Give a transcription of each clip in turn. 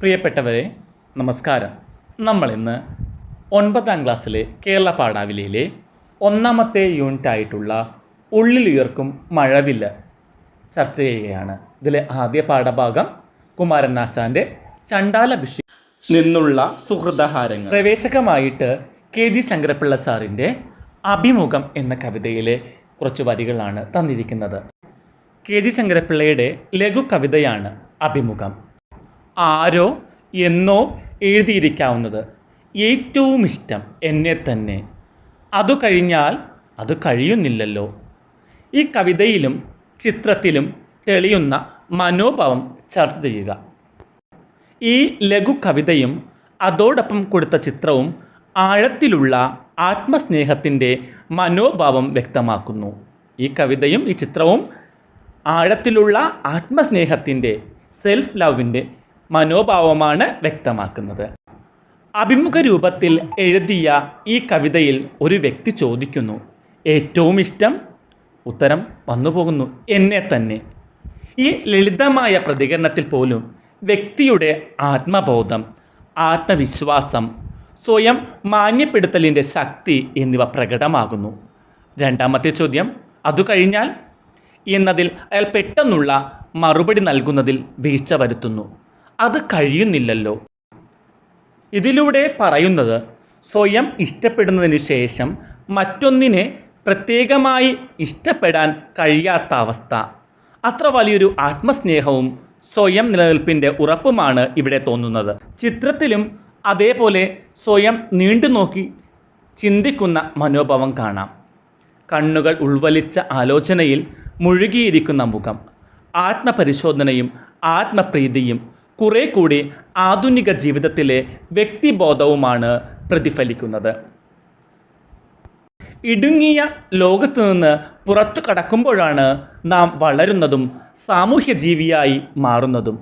പ്രിയപ്പെട്ടവരെ നമസ്കാരം. നമ്മളിന്ന് ഒൻപതാം ക്ലാസ്സിലെ കേരള പാഠാവലിയിലെ ഒന്നാമത്തെ യൂണിറ്റ് ആയിട്ടുള്ള ഉള്ളിലുയർക്കും മഴവില്ല് ചർച്ച ചെയ്യുകയാണ്. ഇതിലെ ആദ്യ പാഠഭാഗം കുമാരൻ ചണ്ടാല ഭിഷി നിന്നുള്ള സുഹൃദഹാരങ്ങൾ. പ്രവേശകമായിട്ട് കെ. ജി. ശങ്കരപ്പിള്ള സാറിന്റെ അഭിമുഖം എന്ന കവിതയിലെ കുറച്ച് വരികളാണ് തന്നിരിക്കുന്നത്. കെ. ജി. ശങ്കരപ്പിള്ളയുടെ ലഘു കവിതയാണ് അഭിമുഖം. ആരോ എന്നോ എഴുതിയിരിക്കാവുന്നത്. ഏറ്റവും ഇഷ്ടം എന്നെ തന്നെ. അതു കഴിഞ്ഞാൽ അത് കഴിയുന്നില്ലല്ലോ. ഈ കവിതയിലും ചിത്രത്തിലും തെളിയുന്ന മനോഭാവം ചർച്ച ചെയ്യുക. ഈ ലഘു കവിതയും അതോടൊപ്പം കൊടുത്ത ചിത്രവും ആഴത്തിലുള്ള ആത്മസ്നേഹത്തിന്റെ മനോഭാവം വ്യക്തമാക്കുന്നു. ഈ കവിതയും ഈ ചിത്രവും ആഴത്തിലുള്ള ആത്മസ്നേഹത്തിന്റെ സെൽഫ് ലവിന്റെ മനോഭാവമാണ് വ്യക്തമാക്കുന്നത്. അഭിമുഖ രൂപത്തിൽ എഴുതിയ ഈ കവിതയിൽ ഒരു വ്യക്തി ചോദിക്കുന്നു ഏറ്റവും ഇഷ്ടം? ഉത്തരം വന്നുപോകുന്നു എന്നെ തന്നെ. ഈ ലളിതമായ പ്രതികരണത്തിൽ പോലും വ്യക്തിയുടെ ആത്മബോധം ആത്മവിശ്വാസം സ്വയം മാന്യപ്പെടുത്തലിന്റെ ശക്തി എന്നിവ പ്രകടമാകുന്നു. രണ്ടാമത്തെ ചോദ്യം അതു കഴിഞ്ഞാൽ? എന്നതിൽ അയാൾ പെട്ടെന്നുള്ള മറുപടി നൽകുന്നതിൽ വീഴ്ച വരുത്തുന്നു. അത് കഴിയുന്നില്ലല്ലോ. ഇതിലൂടെ പറയുന്നത് സ്വയം ഇഷ്ടപ്പെടുന്നതിന് ശേഷം മറ്റൊന്നിനെ പ്രത്യേകമായി ഇഷ്ടപ്പെടാൻ കഴിയാത്ത അവസ്ഥ. അത്ര വലിയൊരു ആത്മസ്നേഹവും സ്വയം നിലനിൽപ്പിന്റെ ഉറപ്പുമാണ് ഇവിടെ തോന്നുന്നത്. ചിത്രത്തിലും അതേപോലെ സ്വയം നീണ്ടു നോക്കി ചിന്തിക്കുന്ന മനോഭാവം കാണാം. കണ്ണുകൾ ഉൾവലിച്ച ആലോചനയിൽ മുഴുകിയിരിക്കുന്ന മുഖം ആത്മപരിശോധനയും ആത്മപ്രീതിയും കുറെ കൂടി ആധുനിക ജീവിതത്തിലെ വ്യക്തിബോധവുമാണ് പ്രതിഫലിക്കുന്നത്. ഇടുങ്ങിയ ലോകത്ത് നിന്ന് പുറത്തു കടക്കുമ്പോഴാണ് നാം വളരുന്നതും സാമൂഹ്യ ജീവിയായി മാറുന്നതും.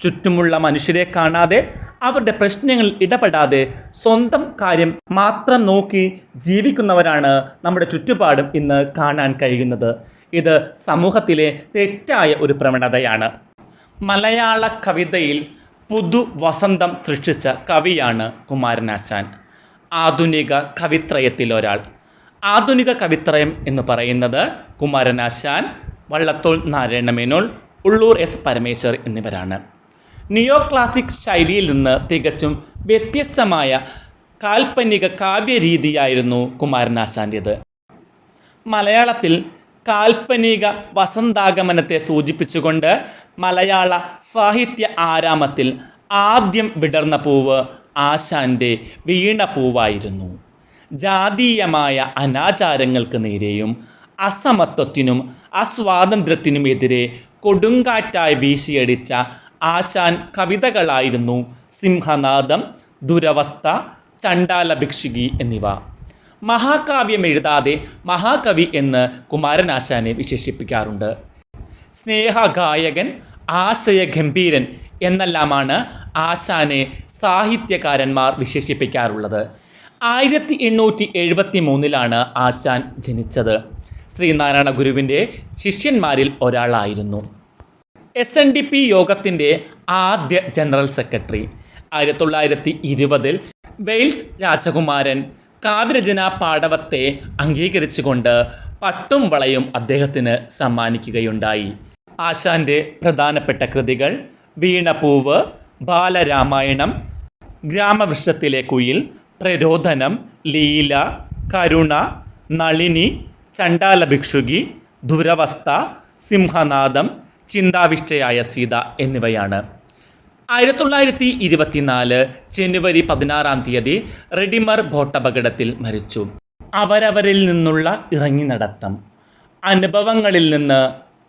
ചുറ്റുമുള്ള മനുഷ്യരെ കാണാതെ അവരുടെ പ്രശ്നങ്ങളിൽ ഇടപെടാതെ സ്വന്തം കാര്യം മാത്രം നോക്കി ജീവിക്കുന്നവരാണ് നമ്മുടെ ചുറ്റുപാടും ഇന്ന് കാണാൻ കഴിയുന്നത്. ഇത് സമൂഹത്തിലെ തെറ്റായ ഒരു പ്രവണതയാണ്. മലയാള കവിതയിൽ പുതു വസന്തം സൃഷ്ടിച്ച കവിയാണ് കുമാരനാശാൻ. ആധുനിക കവിത്രയത്തിലൊരാൾ ആധുനിക കവിത്രയം എന്ന് പറയുന്നത് കുമാരനാശാൻ വള്ളത്തോൾ നാരായണ മേനോൻ ഉള്ളൂർ എസ് പരമേശ്വർ എന്നിവരാണ്. നിയോ ക്ലാസിക് ശൈലിയിൽ നിന്ന് തികച്ചും വ്യത്യസ്തമായ കാൽപ്പനിക കാവ്യരീതിയായിരുന്നു കുമാരനാശാന്റേത്. മലയാളത്തിൽ കാൽപ്പനിക വസന്താഗമനത്തെ സൂചിപ്പിച്ചുകൊണ്ട് മലയാള സാഹിത്യ ആരാമത്തിൽ ആദ്യം വിടർന്ന പൂവ് ആശാന്റെ വീണ പൂവായിരുന്നു. ജാതീയമായ അനാചാരങ്ങൾക്ക് നേരെയും അസമത്വത്തിനും അസ്വാതന്ത്ര്യത്തിനുമെതിരെ കൊടുങ്കാറ്റായി വീശിയടിച്ച ആശാൻ കവിതകളായിരുന്നു സിംഹനാദം ദുരവസ്ഥ ചണ്ടാല ഭിക്ഷുകി എന്നിവ. മഹാകാവ്യം എഴുതാതെ മഹാകവി എന്ന് കുമാരനാശാനെ വിശേഷിപ്പിക്കാറുണ്ട്. സ്നേഹഗായകൻ ആശയഗംഭീരൻ എന്നെല്ലാമാണ് ആശാനെ സാഹിത്യകാരന്മാർ വിശേഷിപ്പിക്കാറുള്ളത്. ആയിരത്തി എണ്ണൂറ്റി എഴുപത്തി മൂന്നിലാണ് ആശാൻ ജനിച്ചത്. ശ്രീനാരായണ ഗുരുവിന്റെ ശിഷ്യന്മാരിൽ ഒരാളായിരുന്നു. എസ് എൻ ഡി പി യോഗത്തിന്റെ ആദ്യ ജനറൽ സെക്രട്ടറി. ആയിരത്തി തൊള്ളായിരത്തി ഇരുപതിൽ വെയിൽസ് രാജകുമാരൻ കാവ്യരചന പാടവത്തെ അംഗീകരിച്ചുകൊണ്ട് പട്ടും വളയും അദ്ദേഹത്തിന് സമ്മാനിക്കുകയുണ്ടായി. ആശാന്റെ പ്രധാനപ്പെട്ട കൃതികൾ വീണപൂവ് ബാലരാമായണം ഗ്രാമവൃക്ഷത്തിലെ കുയിൽ പ്രരോധനം ലീല കരുണ നളിനി ചണ്ടാല ഭിക്ഷുകി ദുരവസ്ഥ സിംഹനാദം ചിന്താവിഷ്ടയായ സീത എന്നിവയാണ്. ആയിരത്തി തൊള്ളായിരത്തി ഇരുപത്തിനാല് ജനുവരി പതിനാറാം തീയതി റെഡിമർ ബോട്ടപകടത്തിൽ മരിച്ചു. അവരവരിൽ നിന്നുള്ള ഇറങ്ങി നടത്തം. അനുഭവങ്ങളിൽ നിന്ന്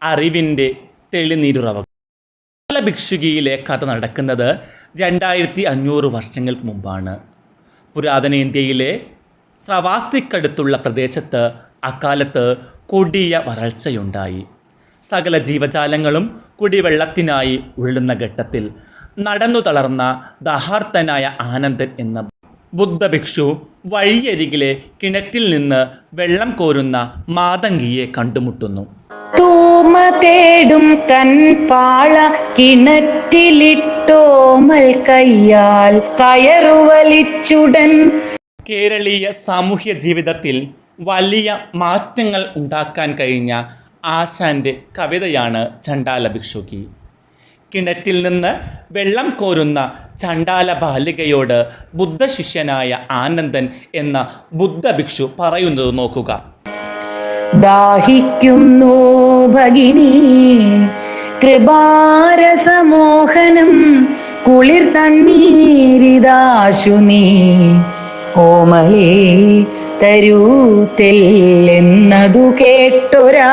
അറിവിന്റെ തെളിനീരുറവ. ഭിക്ഷുകിയിലെ കഥ നടക്കുന്നത് രണ്ടായിരത്തി അഞ്ഞൂറ് വർഷങ്ങൾക്ക് മുമ്പാണ്. പുരാതന ഇന്ത്യയിലെ സ്രവാസ്തിക്കടുത്തുള്ള പ്രദേശത്ത് അക്കാലത്ത് കൊടിയ വരൾച്ചയുണ്ടായി. സകല ജീവജാലങ്ങളും കുടിവെള്ളത്തിനായി ഉള്ളുന്ന ഘട്ടത്തിൽ നടന്നു തളർന്ന ദഹാർത്തനായ ആനന്ദൻ എന്ന ബുദ്ധഭിക്ഷു വഴിയരികിലെ കിണറ്റിൽ നിന്ന് വെള്ളം കോരുന്ന മാതങ്കിയെ കണ്ടുമുട്ടുന്നു. തൂമ തേടും തേടും കൺപാള കിണറ്റിലിട്ടോമൽ കയ്യാൽ കയറുവലിച്ചുടൻ. കേരളീയ സാമൂഹ്യ ജീവിതത്തിൽ വലിയ മാറ്റങ്ങൾ ഉണ്ടാക്കാൻ കഴിഞ്ഞ ആശാന്റെ കവിതയാണ് ചണ്ടാല ഭിക്ഷുകി കിണറ്റിൽ നിന്ന് വെള്ളം കോരുന്ന ചണ്ടാല ബാലികയോട് ബുദ്ധശിഷ്യനായ ആനന്ദൻ എന്ന ബുദ്ധഭിക്ഷു പറയുന്നത് നോക്കുക. ദാഹിക്കുന്നു ഭഗിനി കൃപാരസമോഹനം കുളിർ തണ്ണീരിതാശു നീ. ഓമലേ തരൂ എന്നതു കേട്ടൊരാ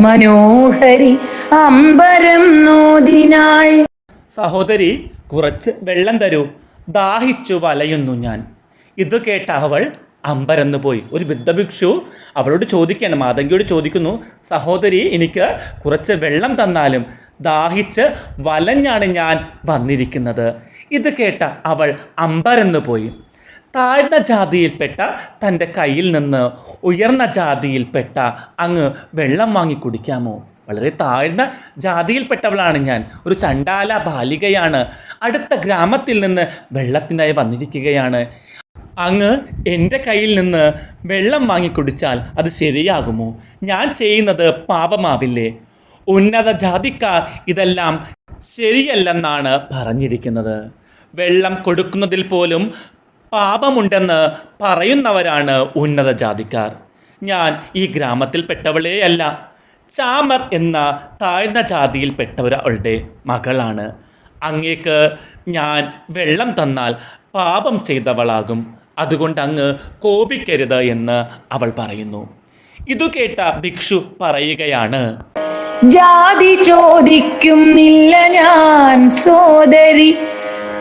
മനോഹരി അമ്പരം നോദിനാൾ സഹോദരി കുറച്ച് വെള്ളം തരൂ. ദാഹിച്ചു വലയുന്നു ഞാൻ. ഇത് കേട്ട അവൾ അമ്പരന്ന് പോയി. ഒരു ബുദ്ധഭിക്ഷു അവളോട് ചോദിക്കുകയാണ്. മാതങ്കിയോട് ചോദിക്കുന്നു സഹോദരി എനിക്ക് കുറച്ച് വെള്ളം തന്നാലും ദാഹിച്ച് വലഞ്ഞാണ് ഞാൻ വന്നിരിക്കുന്നത്. ഇത് കേട്ട അവൾ അമ്പരന്ന് പോയി. താഴ്ന്ന ജാതിയിൽപ്പെട്ട തന്റെ കയ്യിൽ നിന്ന് ഉയർന്ന ജാതിയിൽപ്പെട്ട അങ്ങ് വെള്ളം വാങ്ങി കുടിക്കാമോ? വളരെ താഴ്ന്ന ജാതിയിൽപ്പെട്ടവളാണ് ഞാൻ. ഒരു ചണ്ടാല ബാലികയാണ്. അടുത്ത ഗ്രാമത്തിൽ നിന്ന് വെള്ളത്തിനായി വന്നിരിക്കുകയാണ്. അങ്ങ് എന്റെ കയ്യിൽ നിന്ന് വെള്ളം വാങ്ങി കുടിച്ചാൽ അത് ശരിയാകുമോ? ഞാൻ ചെയ്യുന്നത് പാപമാവില്ലേ? ഉന്നത ജാതിക്കാർ ഇതെല്ലാം ശരിയല്ലെന്നാണ് പറഞ്ഞിരിക്കുന്നത്. വെള്ളം കൊടുക്കുന്നതിൽ പോലും പാപമുണ്ടെന്ന് പറയുന്നവരാണ് ഉന്നത ജാതിക്കാർ. ഞാൻ ഈ ഗ്രാമത്തിൽപ്പെട്ടവളേയല്ല ചാമർ എന്ന താഴ്ന്ന ജാതിയിൽപ്പെട്ടവരവളുടെ മകളാണ്. അങ്ങേക്ക് ഞാൻ വെള്ളം തന്നാൽ പാപം ചെയ്തവളാകും. അതുകൊണ്ട് അങ്ങ് കോപിക്കരുത് എന്ന് അവൾ പറയുന്നു. ഇതു കേട്ട ഭിക്ഷു പറയുകയാണ് ജാതി ചോദിക്കുന്നില്ല ഞാൻ സോദരി.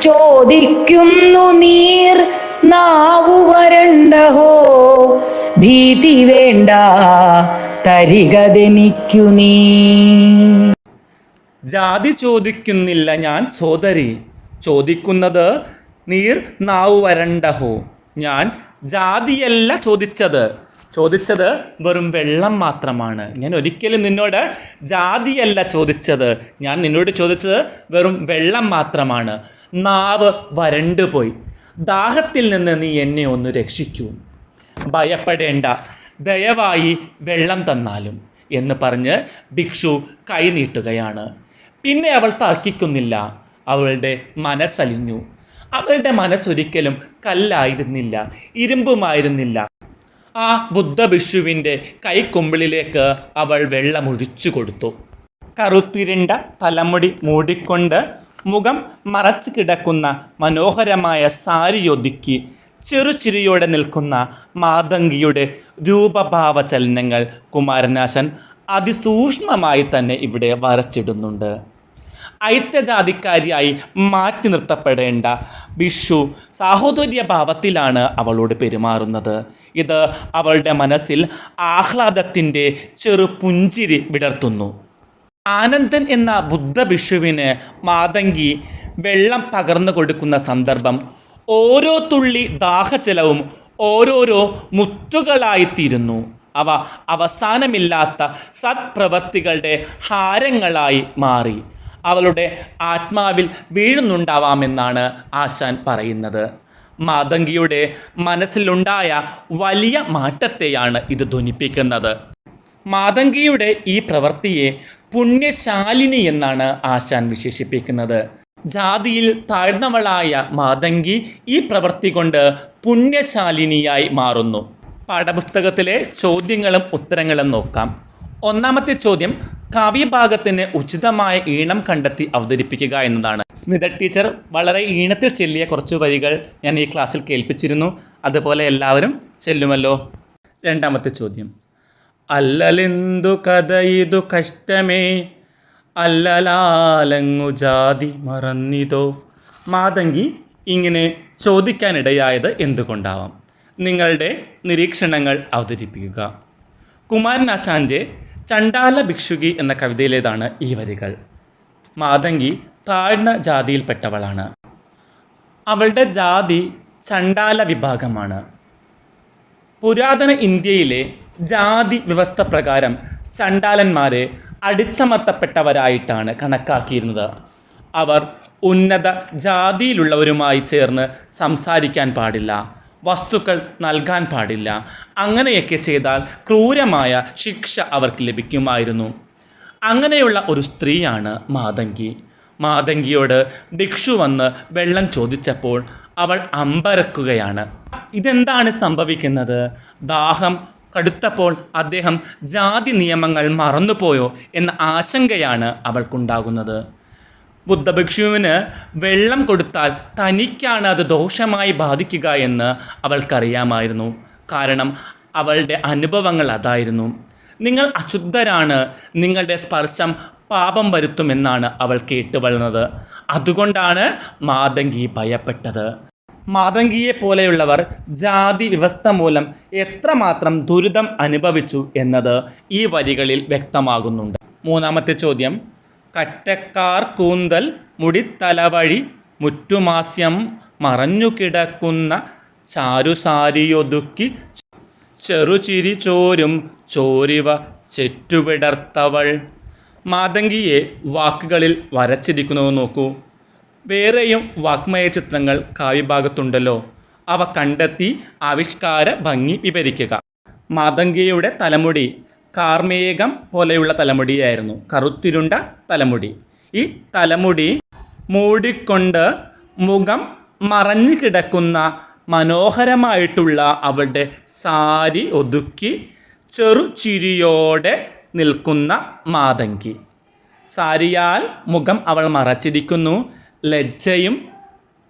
ചോദിക്കുന്നു നീർ നാവു വരണ്ടഹോ? ഭീതി വേണ്ട തരികതെനിക്കു നീ. ജാതി ചോദിക്കുന്നില്ല ഞാൻ സോദരി. ചോദിക്കുന്നത് നീർ നാവു വരണ്ടഹോ? ഞാൻ ജാതിയല്ല ചോദിച്ചത്. ചോദിച്ചത് വെറും വെള്ളം മാത്രമാണ്. ഞാൻ ഒരിക്കലും നിന്നോട് ജാതിയല്ല ചോദിച്ചത്. ഞാൻ നിന്നോട് ചോദിച്ചത് വെറും വെള്ളം മാത്രമാണ്. നാവ് വരണ്ടുപോയി ദാഹത്തിൽ നിന്ന് നീ എന്നെ ഒന്ന് രക്ഷിക്കൂ. ഭയപ്പെടേണ്ട. ദയവായി വെള്ളം തന്നാലും എന്ന് പറഞ്ഞ് ഭിക്ഷു കൈനീട്ടുകയാണ് പിന്നെ അവൾ തർക്കിക്കുന്നില്ല. അവളുടെ മനസ്സലിഞ്ഞു. അവളുടെ മനസ്സൊരിക്കലും കല്ലായിരുന്നില്ല. ഇരുമ്പുമായിരുന്നില്ല. ആ ബുദ്ധഭിഷുവിന്റെ കൈക്കുമ്പിളിലേക്ക് അവൾ വെള്ളമൊഴിച്ചു കൊടുത്തു. കറുത്തിരുണ്ട തലമുടി മൂടിക്കൊണ്ട് മുഖം മറച്ചു കിടക്കുന്ന മനോഹരമായ സാരിയൊതുക്കി ചെറുചിരിയോടെ നിൽക്കുന്ന മാതങ്കിയുടെ രൂപഭാവ ചലനങ്ങൾ കുമാരനാശൻ അതിസൂക്ഷ്മമായി തന്നെ ഇവിടെ വരച്ചിടുന്നുണ്ട്. ഐത്യജാതിക്കാരിയായി മാറ്റി നിർത്തപ്പെടേണ്ട വിഷു സാഹോദര്യ ഭാവത്തിലാണ് അവളോട് പെരുമാറുന്നത്. ഇത് അവളുടെ മനസ്സിൽ ആഹ്ലാദത്തിന്റെ ചെറു പുഞ്ചിരി വിടർത്തുന്നു. ആനന്ദൻ എന്ന ബുദ്ധ വിഷുവിന് മാതങ്കി വെള്ളം പകർന്നു കൊടുക്കുന്ന സന്ദർഭം ഓരോ തുള്ളി ദാഹജലവും ഓരോരോ മുത്തുകളായിത്തീരുന്നു. അവ അവസാനമില്ലാത്ത സത്പ്രവർത്തികളുടെ ഹാരങ്ങളായി മാറി. അവളുടെ ആത്മാവിൽ വീഴുന്നുണ്ടാവാമെന്നാണ് ആശാൻ പറയുന്നത്. മാതങ്കിയുടെ മനസ്സിലുണ്ടായ വലിയ മാറ്റത്തെയാണ് ഇത് ധ്വനിപ്പിക്കുന്നത്. മാതങ്കിയുടെ ഈ പ്രവൃത്തിയെ പുണ്യശാലിനി എന്നാണ് ആശാൻ വിശേഷിപ്പിക്കുന്നത്. ജാതിയിൽ താഴ്ന്നവളായ മാതങ്കി ഈ പ്രവൃത്തി കൊണ്ട് പുണ്യശാലിനിയായി മാറുന്നു. പാഠപുസ്തകത്തിലെ ചോദ്യങ്ങളും ഉത്തരങ്ങളും നോക്കാം. ഒന്നാമത്തെ ചോദ്യം കാവ്യഭാഗത്തിന് ഉചിതമായ ഈണം കണ്ടെത്തി അവതരിപ്പിക്കുക എന്നതാണ്. സ്മിത ടീച്ചർ വളരെ ഈണത്തിൽ ചെല്ലിയ കുറച്ച് വരികൾ ഞാൻ ഈ ക്ലാസ്സിൽ കേൾപ്പിച്ചിരുന്നു. അതുപോലെ എല്ലാവരും ചെല്ലുമല്ലോ. രണ്ടാമത്തെ ചോദ്യം. അല്ലലെന്തു കഥയിതു കഷ്ടമേ? അല്ലലാലങ്ങു ജാതി മറന്നിതോ? മാതങ്കി ഇങ്ങനെ ചോദിക്കാനിടയായത് എന്തുകൊണ്ടാവാം? നിങ്ങളുടെ നിരീക്ഷണങ്ങൾ അവതരിപ്പിക്കുക. കുമാരൻ കുമാരനാശാന്റെ ചണ്ടാല ഭിക്ഷുകി എന്ന കവിതയിലേതാണ് ഈ വരികൾ. മാതങ്കി താഴ്ന്ന ജാതിയിൽപ്പെട്ടവളാണ്. അവളുടെ ജാതി ചണ്ടാല വിഭാഗമാണ്. പുരാതന ഇന്ത്യയിലെ ജാതി വ്യവസ്ഥ പ്രകാരം ചണ്ടാലന്മാരെ അടിച്ചമർത്തപ്പെട്ടവരായിട്ടാണ് കണക്കാക്കിയിരുന്നത്. അവർ ഉന്നത ജാതിയിലുള്ളവരുമായി ചേർന്ന് സംസാരിക്കാൻ പാടില്ല. വസ്തുക്കൾ നൽകാൻ പാടില്ല. അങ്ങനെയൊക്കെ ചെയ്താൽ ക്രൂരമായ ശിക്ഷ അവർക്ക് ലഭിക്കുമായിരുന്നു. അങ്ങനെയുള്ള ഒരു സ്ത്രീയാണ് മാതങ്കി. മാതങ്കിയോട് ഭിക്ഷു വന്ന് വെള്ളം ചോദിച്ചപ്പോൾ അവൾ അമ്പരക്കുകയാണ്. ഇതെന്താണ് സംഭവിക്കുന്നത്? ദാഹം കടുത്തപ്പോൾ അദ്ദേഹം ജാതി നിയമങ്ങൾ മറന്നുപോയോ എന്ന ആശങ്കയാണ് അവൾക്കുണ്ടാകുന്നത്. ബുദ്ധഭിക്ഷുവിന് വെള്ളം കൊടുത്താൽ തനിക്കാണ് അത് ദോഷമായി ബാധിക്കുക എന്ന് അവൾക്കറിയാമായിരുന്നു. കാരണം അവളുടെ അനുഭവങ്ങൾ അതായിരുന്നു. നിങ്ങൾ അശുദ്ധരാണ് നിങ്ങളുടെ സ്പർശം പാപം വരുത്തുമെന്നാണ് അവൾ കേട്ടു വളർന്നത് അതുകൊണ്ടാണ് മാതങ്കി ഭയപ്പെട്ടത്. മാതങ്കിയെ പോലെയുള്ളവർ ജാതി വ്യവസ്ഥ മൂലം എത്രമാത്രം ദുരിതം അനുഭവിച്ചു എന്നത് ഈ വരികളിൽ വ്യക്തമാകുന്നുണ്ട്. മൂന്നാമത്തെ ചോദ്യം കറ്റക്കാർ കൂന്തൽ മുടിത്തലവഴി മുറ്റുമാസ്യം മറഞ്ഞുകിടക്കുന്ന ചാരുസാരിയൊതുക്കി ചെറുചിരി ചോരും ചോരിവ ചെറ്റുവിടർത്തവൾ. മാതങ്കിയെ വാക്കുകളിൽ വരച്ചിരിക്കുന്നത് നോക്കൂ. വേറെയും വാക്മയ ചിത്രങ്ങൾ കാവ്യഭാഗത്തുണ്ടല്ലോ. അവ കണ്ടെത്തി ആവിഷ്കാര ഭംഗി വിവരിക്കുക. മാതങ്കിയുടെ തലമുടി കാർമേഘം പോലെയുള്ള തലമുടിയായിരുന്നു. കറുത്തിരുണ്ട തലമുടി. ഈ തലമുടി മൂടിക്കൊണ്ട് മുഖം മറഞ്ഞു കിടക്കുന്ന മനോഹരമായിട്ടുള്ള അവളുടെ സാരി ഒതുക്കി ചെറു ചിരിയോടെ നിൽക്കുന്ന മാതങ്കി. സാരിയാൽ മുഖം അവൾ മറച്ചിരിക്കുന്നു. ലജ്ജയും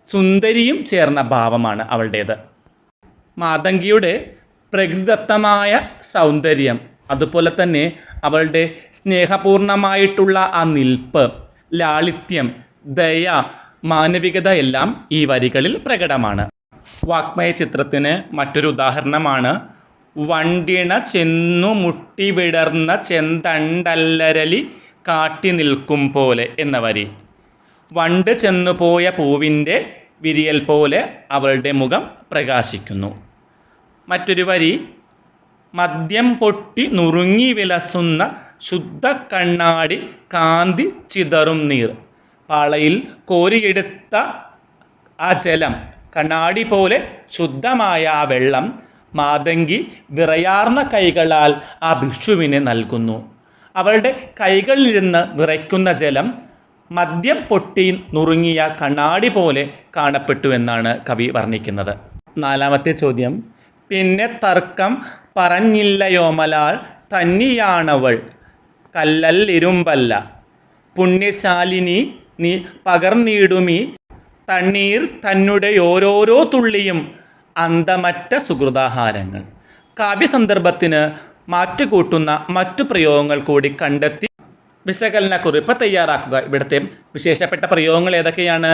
സുന്ദരിയും ചേർന്ന ഭാവമാണ് അവളുടേത്. മാതങ്കിയുടെ പ്രകൃതിദത്തമായ സൗന്ദര്യം അതുപോലെ തന്നെ അവളുടെ സ്നേഹപൂർണമായിട്ടുള്ള ആ നിൽപ്പ് ലാളിത്യം ദയ മാനവികത എല്ലാം ഈ വരികളിൽ പ്രകടമാണ്. വാഗ്മയ ചിത്രത്തിന് മറ്റൊരു ഉദാഹരണമാണ്. വണ്ടിണ ചെന്നു മുട്ടി വിടർന്ന ചെന്തണ്ടല്ലരലി കാട്ടി നിൽക്കും പോലെ എന്ന വരി. വണ്ട് ചെന്നുപോയ പൂവിന്റെ വിരിയൽ പോലെ അവളുടെ മുഖം പ്രകാശിക്കുന്നു. മറ്റൊരു വരി മദ്യം പൊട്ടി നുറുങ്ങി വിലസുന്ന ശുദ്ധ കണ്ണാടി കാന്തി ചിതറും നീർ. പാളയിൽ കോരിയെടുത്ത ആ ജലം കണ്ണാടി പോലെ ശുദ്ധമായ ആ വെള്ളം മാതങ്കി വിറയാർന്ന കൈകളാൽ ആ ഭിക്ഷുവിനെ നൽകുന്നു. അവളുടെ കൈകളിലിരുന്ന് വിറയ്ക്കുന്ന ജലം മദ്യം പൊട്ടി നുറുങ്ങിയ കണ്ണാടി പോലെ കാണപ്പെട്ടു എന്നാണ് കവി വർണിക്കുന്നത്. നാലാമത്തെ ചോദ്യം. പിന്നെ തർക്കം പറഞ്ഞില്ലയോമലാൾ തന്നിയാണവൾ. കല്ലല്ലിരുമ്പല്ല പുണ്യശാലിനി നീ പകർന്നിടുമി. തണ്ണീർ തന്നുടെ ഓരോരോ തുള്ളിയും അന്തമറ്റ സുഹൃതാഹാരങ്ങൾ കാവ്യസന്ദർഭത്തിന് മാറ്റുകൂട്ടുന്ന മറ്റു പ്രയോഗങ്ങൾ കൂടി കണ്ടെത്തി വിശകലന കുറിപ്പ് തയ്യാറാക്കുക. ഇവിടുത്തെ വിശേഷപ്പെട്ട പ്രയോഗങ്ങൾ ഏതൊക്കെയാണ്?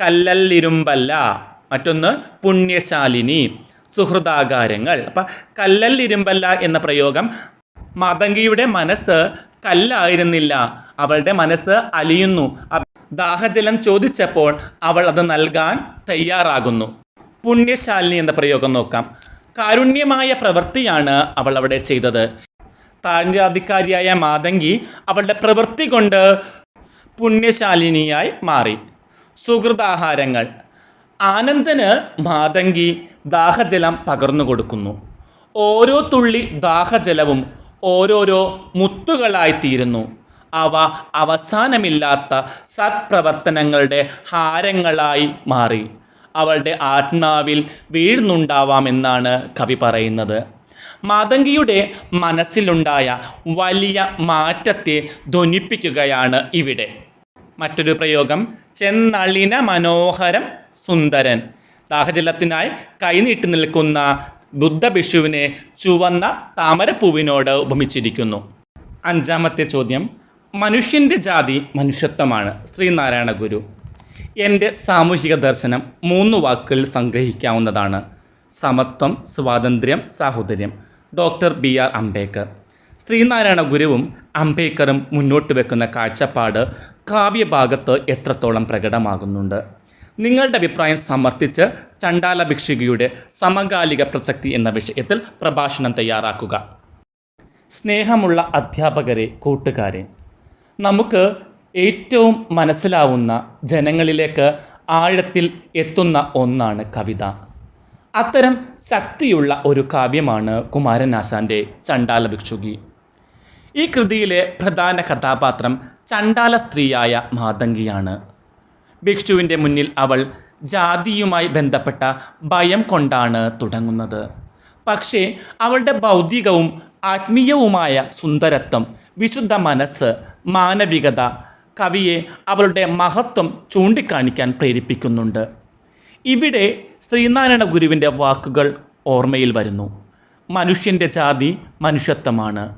കല്ലല്ലിരുമ്പല്ല മറ്റൊന്ന് പുണ്യശാലിനി. സുഹൃതാകാരങ്ങൾ അപ്പം ഇരുമ്പല്ല എന്ന പ്രയോഗം മതങ്കിയുടെ മനസ്സ് കല്ലായിരുന്നില്ല. അവളുടെ മനസ്സ് അലിയുന്നു. ദാഹജലം ചോദിച്ചപ്പോൾ അവൾ അത് നൽകാൻ തയ്യാറാകുന്നു. പുണ്യശാലിനി എന്ന പ്രയോഗം നോക്കാം. കാരുണ്യമായ പ്രവൃത്തിയാണ് അവൾ അവിടെ ചെയ്തത്. താഴ്ജാതിക്കാരിയായ മാതങ്കി അവളുടെ പ്രവൃത്തി കൊണ്ട് പുണ്യശാലിനിയായി മാറി. സുഹൃതാഹാരങ്ങൾ ആനന്ദന് മാതങ്കി ദാഹജലം പകർന്നു കൊടുക്കുന്നു. ഓരോ തുള്ളി ദാഹജലവും ഓരോരോ മുത്തുകളായിത്തീരുന്നു അവ അവസാനമില്ലാത്ത സത്പ്രവർത്തനങ്ങളുടെ ഹാരങ്ങളായി മാറി. അവളുടെ ആത്മാവിൽ വീഴുന്നുണ്ടാവാമെന്നാണ് കവി പറയുന്നത്. മാതങ്കിയുടെ മനസ്സിലുണ്ടായ വലിയ മാറ്റത്തെ ധ്വനിപ്പിക്കുകയാണ് ഇവിടെ. മറ്റൊരു പ്രയോഗം ചെന്നളിന മനോഹരം സുന്ദരൻ. ദാഹജലത്തിനായി കൈനീട്ടി നിൽക്കുന്ന ബുദ്ധഭിഷുവിനെ ചുവന്ന താമരപ്പൂവിനോട് ഉപമിച്ചിരിക്കുന്നു. അഞ്ചാമത്തെ ചോദ്യം മനുഷ്യന്റെ ജാതി മനുഷ്യത്വമാണ്. ശ്രീനാരായണ ഗുരു എന്റെ സാമൂഹിക ദർശനം മൂന്ന് വാക്കുകളിൽ സംഗ്രഹിക്കാവുന്നതാണ്. സമത്വം സ്വാതന്ത്ര്യം സാഹോദര്യം. Doctor B R Ambedkar. Sreenarayana ഗുരുവും അംബേദ്കറും മുന്നോട്ട് വെക്കുന്ന കാഴ്ചപ്പാട് കാവ്യഭാഗത്ത് എത്രത്തോളം പ്രകടമാകുന്നുണ്ട്? നിങ്ങളുടെ അഭിപ്രായം സമർത്ഥിച്ച് ചണ്ടാല ഭിക്ഷുകിയുടെ സമകാലിക പ്രസക്തി എന്ന വിഷയത്തിൽ പ്രഭാഷണം തയ്യാറാക്കുക. സ്നേഹമുള്ള അധ്യാപകരെ കൂട്ടുകാരെ നമുക്ക് ഏറ്റവും മനസ്സിലാവുന്ന ജനങ്ങളിലേക്ക് ആഴത്തിൽ എത്തുന്ന ഒന്നാണ് കവിത. അത്തരം ശക്തിയുള്ള ഒരു കാവ്യമാണ് കുമാരനാശാന്റെ ചണ്ടാല ഭിക്ഷുകി. ഈ കൃതിയിലെ പ്രധാന കഥാപാത്രം ചണ്ടാല സ്ത്രീയായ മാതങ്കിയാണ്. ഭിക്ഷുവിന്റെ മുന്നിൽ അവൾ ജാതിയുമായി ബന്ധപ്പെട്ട ഭയം കൊണ്ടാണ് തുടങ്ങുന്നത്. പക്ഷേ അവളുടെ ഭൗതികവും ആത്മീയവുമായ സുന്ദരത്വം വിശുദ്ധ മനസ്സ് മാനവികത കവിയെ അവളുടെ മഹത്വം ചൂണ്ടിക്കാണിക്കാൻ പ്രേരിപ്പിക്കുന്നുണ്ട്. ഇവിടെ ശ്രീനാരായണ ഗുരുവിന്റെ വാക്കുകൾ ഓർമ്മയിൽ വരുന്നു. മനുഷ്യന്റെ ജാതി മനുഷ്യത്വമാണ്.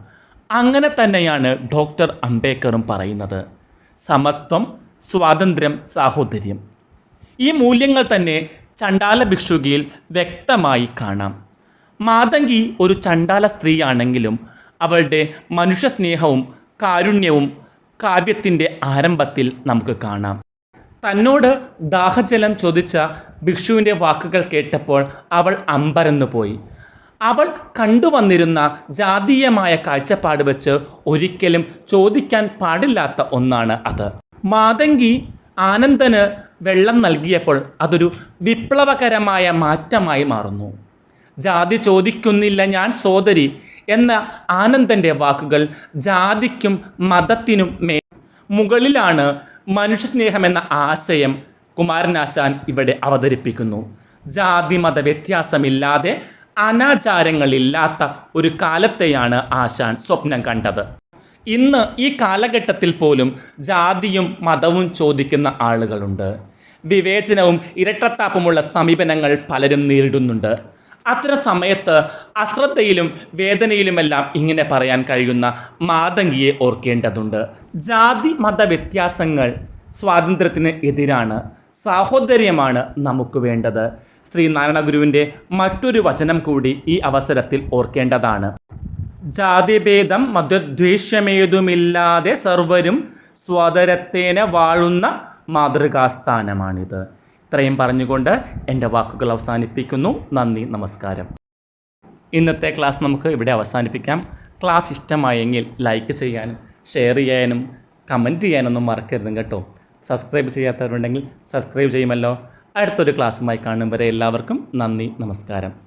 അങ്ങനെ തന്നെയാണ് ഡോക്ടർ അംബേദ്കറും പറയുന്നത്. സമത്വം സ്വാതന്ത്ര്യം സാഹോദര്യം. ഈ മൂല്യങ്ങൾ തന്നെ ചണ്ടാല ഭിക്ഷുകിയിൽ വ്യക്തമായി കാണാം. മാതങ്കി ഒരു ചണ്ടാല സ്ത്രീയാണെങ്കിലും അവളുടെ മനുഷ്യസ്നേഹവും കാരുണ്യവും കാവ്യത്തിന്റെ ആരംഭത്തിൽ നമുക്ക് കാണാം. തന്നോട് ദാഹജലം ചോദിച്ച ഭിക്ഷുവിന്റെ വാക്കുകൾ കേട്ടപ്പോൾ അവൾ അമ്പരന്നു പോയി. അവൾ കണ്ടുവന്നിരുന്ന ജാതീയമായ കാഴ്ചപ്പാട് വെച്ച് ഒരിക്കലും ചോദിക്കാൻ പാടില്ലാത്ത ഒന്നാണ് അത്. മാതങ്കി ആനന്ദന് വെള്ളം നൽകിയപ്പോൾ അതൊരു വിപ്ലവകരമായ മാറ്റമായി മാറുന്നു. ജാതി ചോദിക്കുന്നില്ല ഞാൻ സോദരി എന്ന ആനന്ദന്റെ വാക്കുകൾ ജാതിക്കും മതത്തിനും മേ മുകളിലാണ് മനുഷ്യസ്നേഹമെന്ന ആശയം കുമാരനാശാൻ ഇവിടെ അവതരിപ്പിക്കുന്നു. ജാതി മത വ്യത്യാസമില്ലാതെ അനാചാരങ്ങളില്ലാത്ത ഒരു കാലത്തെയാണ് ആശാൻ സ്വപ്നം കണ്ടത്. ഇന്ന് ഈ കാലഘട്ടത്തിൽ പോലും ജാതിയും മതവും ചോദിക്കുന്ന ആളുകളുണ്ട്. വിവേചനവും ഇരട്ടത്താപ്പുമുള്ള സമീപനങ്ങൾ പലരും നേരിടുന്നുണ്ട്. അത്തരം സമയത്ത് അശ്രദ്ധയിലും വേദനയിലുമെല്ലാം ഇങ്ങനെ പറയാൻ കഴിയുന്ന മാതങ്കിയെ ഓർക്കേണ്ടതുണ്ട്. ജാതി മത വ്യത്യാസങ്ങൾ സ്വാതന്ത്ര്യത്തിന് എതിരാണ് സാഹോദര്യമാണ് നമുക്ക് വേണ്ടത്. ശ്രീനാരായണ ഗുരുവിന്റെ മറ്റൊരു വചനം കൂടി ഈ അവസരത്തിൽ ഓർക്കേണ്ടതാണ്. ജാതിഭേദം മതദ്വേഷമേതുമില്ലാതെ സർവരും സ്വാതരത്തേന വാഴുന്ന മാതൃകാസ്ഥാനമാണിത്. ഇത്രയും പറഞ്ഞുകൊണ്ട് എന്റെ വാക്കുകൾ അവസാനിപ്പിക്കുന്നു. നന്ദി നമസ്കാരം. ഇന്നത്തെ ക്ലാസ് നമുക്ക് ഇവിടെ അവസാനിപ്പിക്കാം. ക്ലാസ് ഇഷ്ടമായെങ്കിൽ ലൈക്ക് ചെയ്യാനും ഷെയർ ചെയ്യാനും കമന്റ് ചെയ്യാനൊന്നും മറക്കരുതും കേട്ടോ. സബ്സ്ക്രൈബ് ചെയ്യാത്തവരുണ്ടെങ്കിൽ സബ്സ്ക്രൈബ് ചെയ്യുമല്ലോ. അടുത്തൊരു ക്ലാസ്സുമായി കാണും വരെ എല്ലാവർക്കും നന്ദി നമസ്കാരം.